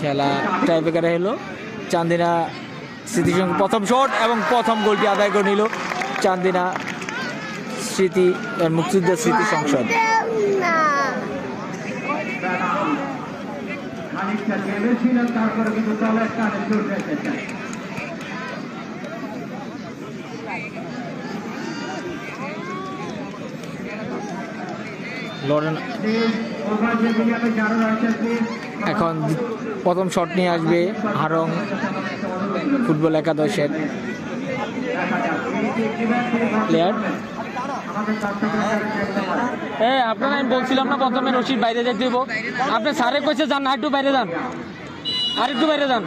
খেলা টাইব্রেকারে হলো চান্দিনা স্মৃতি সংঘ প্রথম শট এবং প্রথম গোলটি আদায় করে নিল। চান্দিনা স্মৃতি আহ, মুক্তিযুদ্ধ স্মৃতি সংসদ। লড়েন এখন প্রথম শট নিয়ে আসবে হারং ফুটবল একাদশের প্লেয়ার আপনারা আমি বলছিলাম না প্রথমে রশিদ বাইরে যেতে দেবো। আপনি স্যারে কইছে যান না একটু বাইরে যান। আর একটু বাইরে যান।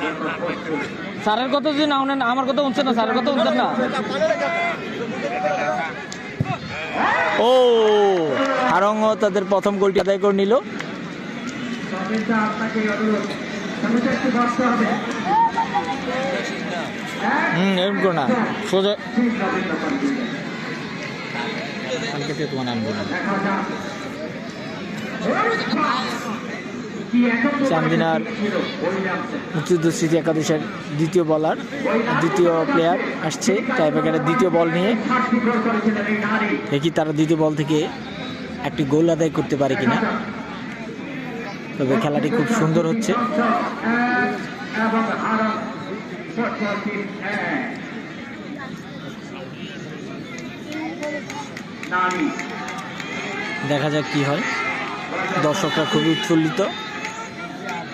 স্যারের কথা যদি না শুনেন, আমার কথা শুনছেন না, স্যারের কথা শুনছেন না। ও হারংও তাদের প্রথম গোলটি আদায় করে নিল। হুম, এরকম করো না। সোজা। চান্দিনার মুক্তিযুদ্ধ স্মৃতি একাদশের দ্বিতীয় বলার দ্বিতীয় প্লেয়ার আসছে। টাইব্রেকারের দ্বিতীয় বল নিয়ে। দেখি তারা দ্বিতীয় বল থেকে একটি গোল আদায় করতে পারে কিনা। তবে খেলাটি খুব সুন্দর হচ্ছে। দেখা যাক কি হয়। দর্শকরা খুবই উৎফুল্লিত।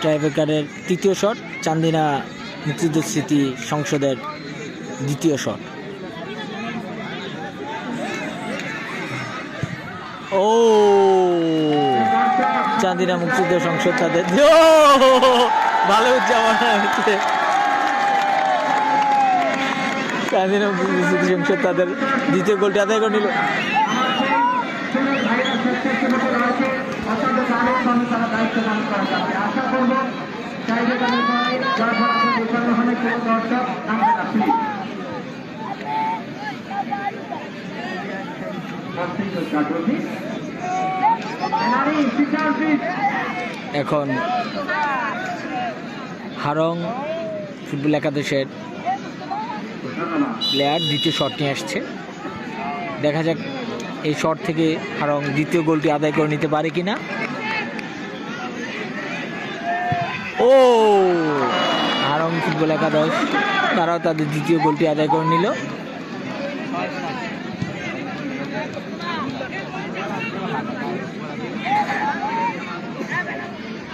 ট্রাইবেকারের তৃতীয় শট, চান্দিনা মুক্তিযুদ্ধ স্মৃতি সংসদের দ্বিতীয় শট। ও। চান্দিনা মুক্তিযুদ্ধ সংসদ তাদের। ভালো হচ্ছে চান্দিনা মুক্তিযুদ্ধ সংসদ তাদের দ্বিতীয় গোলটি আদায় করে নিল। শেষ মতো রয়েছে অত্যন্ত তাদের সঙ্গে তারা দায়িত্ব পালন করা যাবে আশা করব চাইবে তাদের পরে যার ফলাফল বোঝানো হলে কোনো দর্শক নামবে না প্লিজ নারী শিকার এখন হারং ফুটবল একাদশের প্লেয়ার দ্বিতীয় শট নিয়ে আসছে। দেখা যাক এই শট থেকে হারং দ্বিতীয় গোলটি আদায় করে নিতে পারে কিনা। ও! হারং ফুটবল একাদশ, তারাও তাদের দ্বিতীয় গোলটি আদায় করে নিল।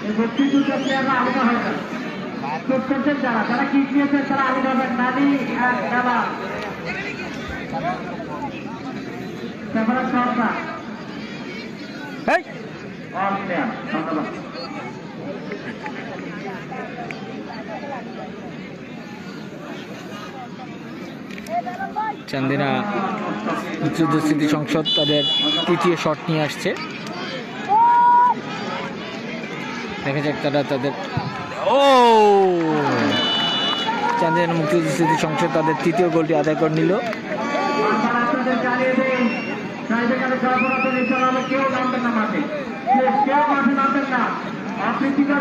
এই মুক্তিযুদ্ধ প্লেয়াররা আলাদা চোখ করছেন যারা যারা কিট নিয়েছেন তারা আলাদা হবেন নারী আর দাদা ক্যামেরা সরকার ধন্যবাদ। চান্দিনা মুক্তিযুদ্ধ স্মৃতি সংসদ তাদের তৃতীয় শট নিয়ে আসছে। দেখা যাক তারা তাদের ও! চান্দিনা মুক্তিযুদ্ধ স্মৃতি সংসদ তাদের তৃতীয় গোলটি আদায় করে নিল।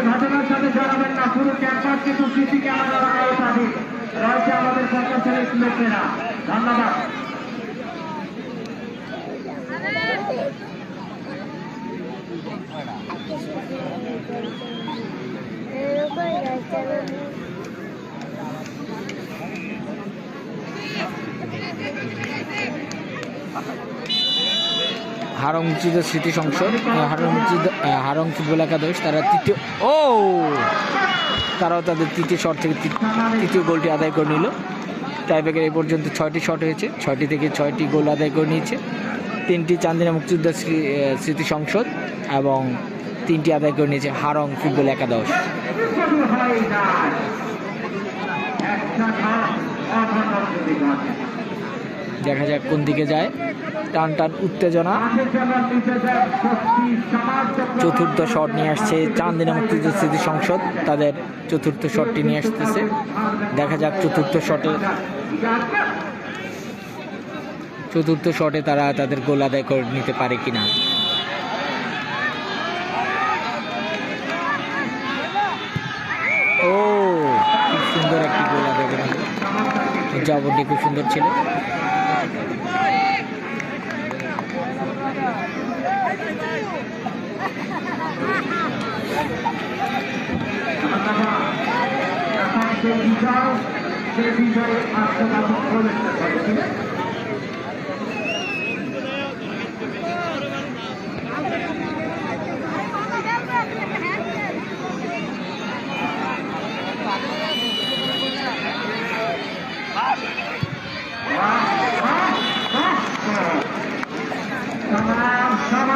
ঘটনার সাথে জড়াবেন না পুরো ক্যাম্পাস কিন্তু সিসি আওতাধীন রয়েছে আমাদের কর্মচারী লোকেরা ধন্যবাদ। হারং স্মৃতি সংসদ আহ, হারং মুক্তিযুদ্ধ আহ, হারং ফুটবল একাদশ তারা তৃতীয় ও! তারাও তাদের তৃতীয় শট থেকে তৃতীয় গোলটি আদায় করে নিল। টাইব্রেকার এ পর্যন্ত ছয়টি শট হয়েছে। ছয়টি থেকে ছয়টি গোল আদায় করে নিয়েছে। তিনটি চান্দিনা মুক্তিযুদ্ধ স্মৃ- স্মৃতি সংসদ এবং তিনটি আদায় করে নিয়েছে হারং ফুটবল একাদশ। Thank হয় দেখা যাক কোন দিকে যায়। টান টান উত্তেজনা। চতুর্থ শট নিয়ে আসছে চান্দিনা মুক্তিযুদ্ধ স্মৃতি সংসদ। তাদের চতুর্থ শটটি নিয়ে আসতেছে। দেখা যাক চতুর্থ শটে চতুর্থ শটে তারা তাদের গোল আদায় করে নিতে পারে কিনা। ও, খুব সুন্দর একটি গোল আদায় করে জবরটি খুব সুন্দর ছিল। যে বিজয় সে আত্মঘাতক প্রবেশ করে ঠিক আছে সমান সমান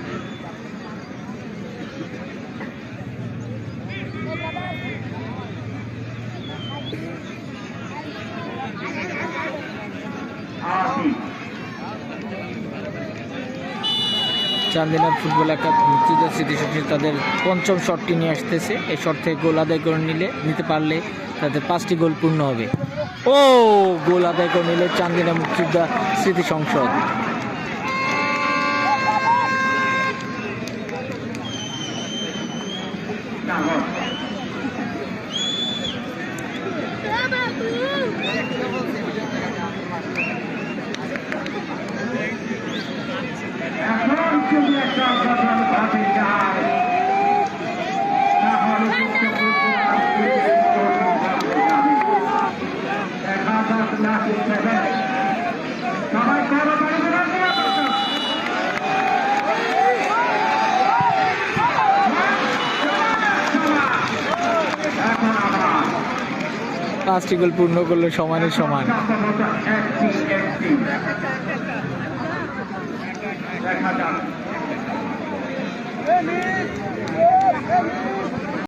চান্দিনা ফুটবল একাদা স্মৃতিশক্তি তাদের পঞ্চম শটটি নিয়ে আসতেছে। এই শট থেকে গোল আদায় করে নিলে, নিতে পারলে তাদের পাঁচটি গোল পূর্ণ হবে। ও, গোল আদায় করে নিলে চান্দিনা মুক্তিযোদ্ধা স্মৃতি সংসদ। পাঁচটি পূর্ণ করলে সমানে সমান।